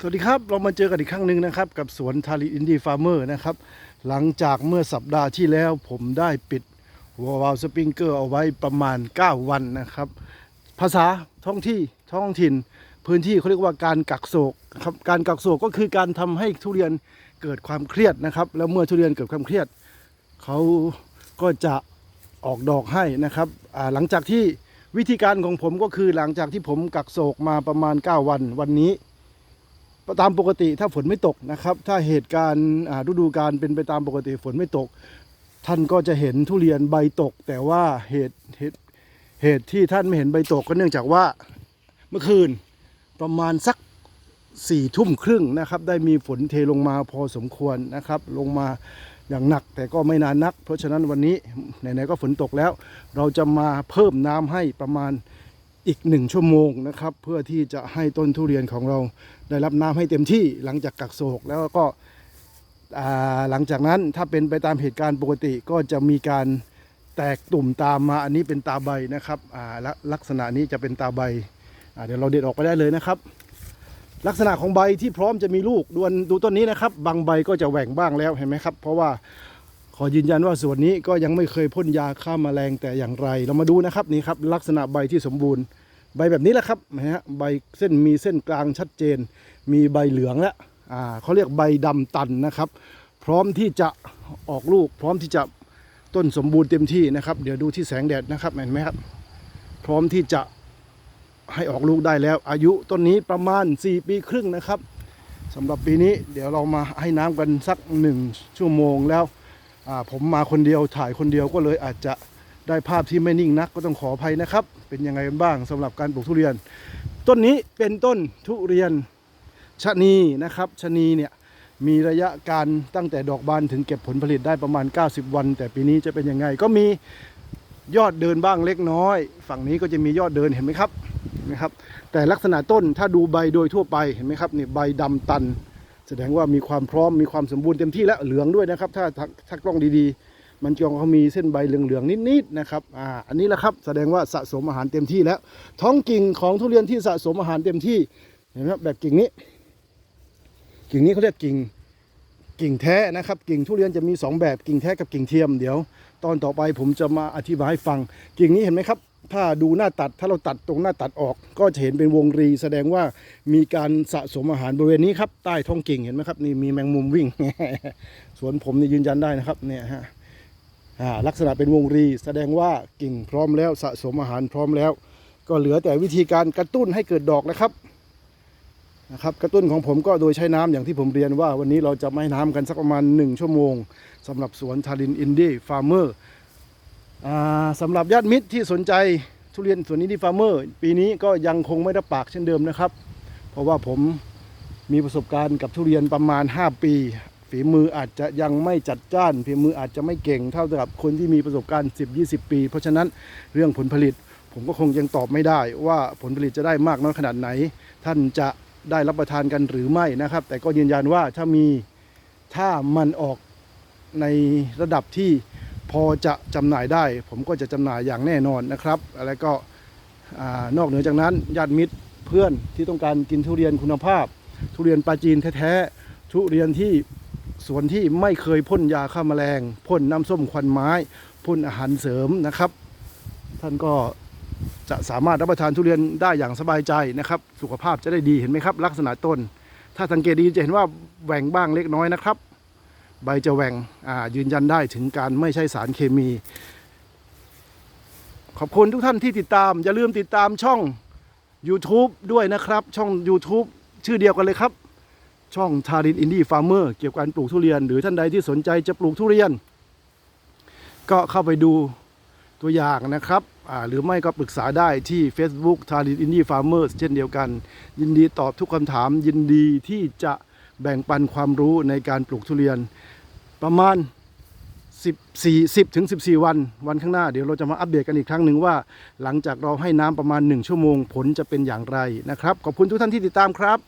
สวัสดีครับ เรามาเจอกันอีกครั้งหนึ่งนะครับ กับสวนทารีอินดี้ฟาร์มเมอร์นะครับ หลังจากเมื่อสัปดาห์ที่แล้วผมได้ปิดหัววาลสปริงเกอร์เอาไว้ประมาณ 9 วันนะครับ ภาษาท้องที่ท้องถิ่น พื้นที่เขาเรียกว่าการกักโศกครับการกักโศกก็คือการทำให้ทุเรียนเกิดความเครียดนะครับ แล้วเมื่อทุเรียนเกิดความเครียดเขาก็จะออกดอกให้นะครับหลังจากที่วิธีการของผมก็คือหลังจากที่ผมกักโศกมาประมาณ 9 วันวันนี้ ตามปกติถ้าฝนไม่ตกนะครับ ถ้าเหตุการณ์ฤดูกาลเป็นไปตามปกติฝนไม่ตก ท่านก็จะเห็นทุเรียนใบตก แต่ว่าเหตุเหตุเหตุที่ท่านไม่เห็นใบตกก็เนื่องจากว่าเมื่อคืนประมาณสักสี่ทุ่มครึ่งนะครับ ได้มีฝนเทลงมาพอสมควรนะครับ ลงมาอย่างหนักแต่ก็ไม่นานนัก เพราะฉะนั้นวันนี้ไหนๆก็ฝนตกแล้ว เราจะมาเพิ่มน้ำให้ประมาณ อีกหนึ่งชั่วโมงนะครับ เพื่อที่จะให้ต้นทุเรียนของเราได้รับน้ำให้เต็มที่หลังจากกักโศกแล้วก็หลังจากนั้นถ้าเป็นไปตามเหตุการณ์ปกติก็จะมีการแตกตุ่มตามมาอันนี้เป็นตาใบนะครับลักลักษณะนี้จะเป็นตาใบาเดี๋ยวเราเด็ดออกไปได้เลยนะครับ ลักษณะของใบที่พร้อมจะมีลูกดูดูต้นนี้นะครับ บางใบก็จะแหว่งบ้างแล้วเห็นไหมครับ เพราะว่า ขอยืนยันว่าส่วนนี้ก็ยังไม่เคยพ่นยาฆ่าแมลงแต่อย่างไร เรามาดูนะครับนี่ครับลักษณะใบที่สมบูรณ์ ใบแบบนี้แหละครับนะฮะใบเส้นมีเส้นกลางชัดเจน มีใบเหลืองแล้วอ่าเขาเรียกใบดำตันนะครับ พร้อมที่จะออกลูก พร้อมที่จะต้นสมบูรณ์เต็มที่นะครับ เดี๋ยวดูที่แสงแดดนะครับเห็นไหมครับ พร้อมที่จะให้ออกลูกได้แล้ว อายุต้นนี้ประมาณ 4 ปีครึ่งนะครับสำหรับปีนี้เดี๋ยวเรามาให้น้ำกันสักหนึ่งชั่วโมงแล้ว ผมมาคนเดียวถ่ายคนเดียวก็เลยอาจจะได้ภาพที่ไม่นิ่งนักก็ต้องขออภัยนะครับ เป็นยังไงกันบ้างสำหรับการปลูกทุเรียน ต้นนี้เป็นต้นทุเรียนชะนีนะครับชะนีเนี่ยมีระยะการตั้งแต่ดอกบานถึงเก็บผลผลิตได้ประมาณ 90 วัน แต่ปีนี้จะเป็นยังไงก็มียอดเดินบ้างเล็กน้อย ฝั่งนี้ก็จะมียอดเดินเห็นไหมครับเห็นไหมครับ แต่ลักษณะต้นถ้าดูใบโดยทั่วไปเห็นไหมครับนี่ใบดำตัน แสดงว่ามีความพร้อมมีความสมบูรณ์เต็มที่และเหลืองด้วยนะครับ ถ้าถ้ากล้องดีๆ มันจะเขามีเส้นใบเหลืองๆนิดๆนะครับอ่าอันนี้แหละครับแสดงว่าสะสมอาหารเต็มที่แล้ว ท้องกิ่งของทุเรียนที่สะสมอาหารเต็มที่เห็นไหมครับแบบกิ่งนี้ กิ่งนี้เขาเรียกกิ่งกิ่งแท้นะครับ กิ่งทุเรียนจะมีสองแบบกิ่งแท้กับกิ่งเทียมเดี๋ยว ตอนต่อไปผมจะมาอธิบายให้ฟังกิ่งนี้เห็นไหมครับ ถ้าดูหน้าตัด ถ้าเราตัดตรงหน้าตัดออก ก็จะเห็นเป็นวงรี แสดงว่ามีการสะสมอาหารบริเวณนี้ครับใต้ท้องกิ่งเห็นไหมครับนี่มีแมงมุมวิ่ง สวนผมนี่ยืนยันได้นะครับเนี่ยฮะลักษณะเป็นวงรี แสดงว่ากิ่งพร้อมแล้วสะสมอาหารพร้อมแล้ว ก็เหลือแต่วิธีการกระตุ้นให้เกิดดอกนะครับนะครับกระตุ้นของผมก็โดยใช้น้ำอย่างที่ผมเรียนว่าวันนี้เราจะไม่น้ำกันสักประมาณ 1 ชั่วโมงสำหรับสวนทารินอินดี้ฟาร์มเมอร์ สำหรับญาติมิตรที่สนใจทุเรียนสวนนี้ดีฟาร์มเมอร์ ปีนี้ก็ยังคงไม่ได้ปากเช่นเดิมนะครับ เพราะว่าผมมีประสบการณ์กับทุเรียนประมาณ 5 ปี ฝีมืออาจจะยังไม่จัดจ้าน ฝีมืออาจจะไม่เก่งเท่ากับคนที่มีประสบการณ์ 10-20 ปี เพราะฉะนั้นเรื่องผลผลิต ผมก็คงยังตอบไม่ได้ ว่าผลผลิตจะได้มากน้อยขนาดไหน ท่านจะได้รับประทานกันหรือไม่นะครับ แต่ก็ยืนยันว่าถ้ามีถ้ามันออกในระดับที่ พอจะจำหน่ายได้ ผมก็จะจำหน่ายอย่างแน่นอนนะครับแล้วก็นอกเหนือจากนั้นญาติมิตรเพื่อนที่ต้องการกินทุเรียนคุณภาพ ทุเรียนปลาจีนแท้ๆทุเรียนที่สวนที่ไม่เคยพ่นยาฆ่าแมลงพ่นน้ำส้มควันไม้พ่นอาหารเสริมนะครับ ท่านก็จะสามารถรับประทานทุเรียนได้อย่างสบายใจนะครับ สุขภาพจะได้ดีเห็นไหมครับ ลักษณะต้น ถ้าสังเกตดีจะเห็นว่าแหว่งบ้างเล็กน้อยนะครับ ใบจะแหวงยืนยันได้ถึงการไม่ใช่สารเคมี ขอบคุณทุกท่านที่ติดตาม อย่าลืมติดตามช่อง YouTube ด้วยนะครับ ช่อง YouTube ชื่อเดียวกันเลยครับ ช่องทารินอินดี้ฟาร์มเมอร์เกี่ยวกับการปลูกทุเรียน หรือท่านใดที่สนใจจะปลูกทุเรียน ก็เข้าไปดูตัวอย่างนะครับ หรือไม่ก็ปรึกษาได้ที่ Facebook ทารินอินดี้ฟาร์มเมอร์เช่นเดียวกัน ยินดีตอบทุกคำถามยินดีที่จะ แบ่งปันความรู้ในการปลูกทุเรียน ประมาณ 14 10ถึง14 วัน วันข้างหน้าเดี๋ยวเราจะมาอัปเดตกันอีกครั้งหนึ่งว่า หลังจากเราให้น้ำประมาณ 1 ชั่วโมงผลจะเป็นอย่างไรนะครับ ขอบคุณทุกท่านที่ติดตามครับ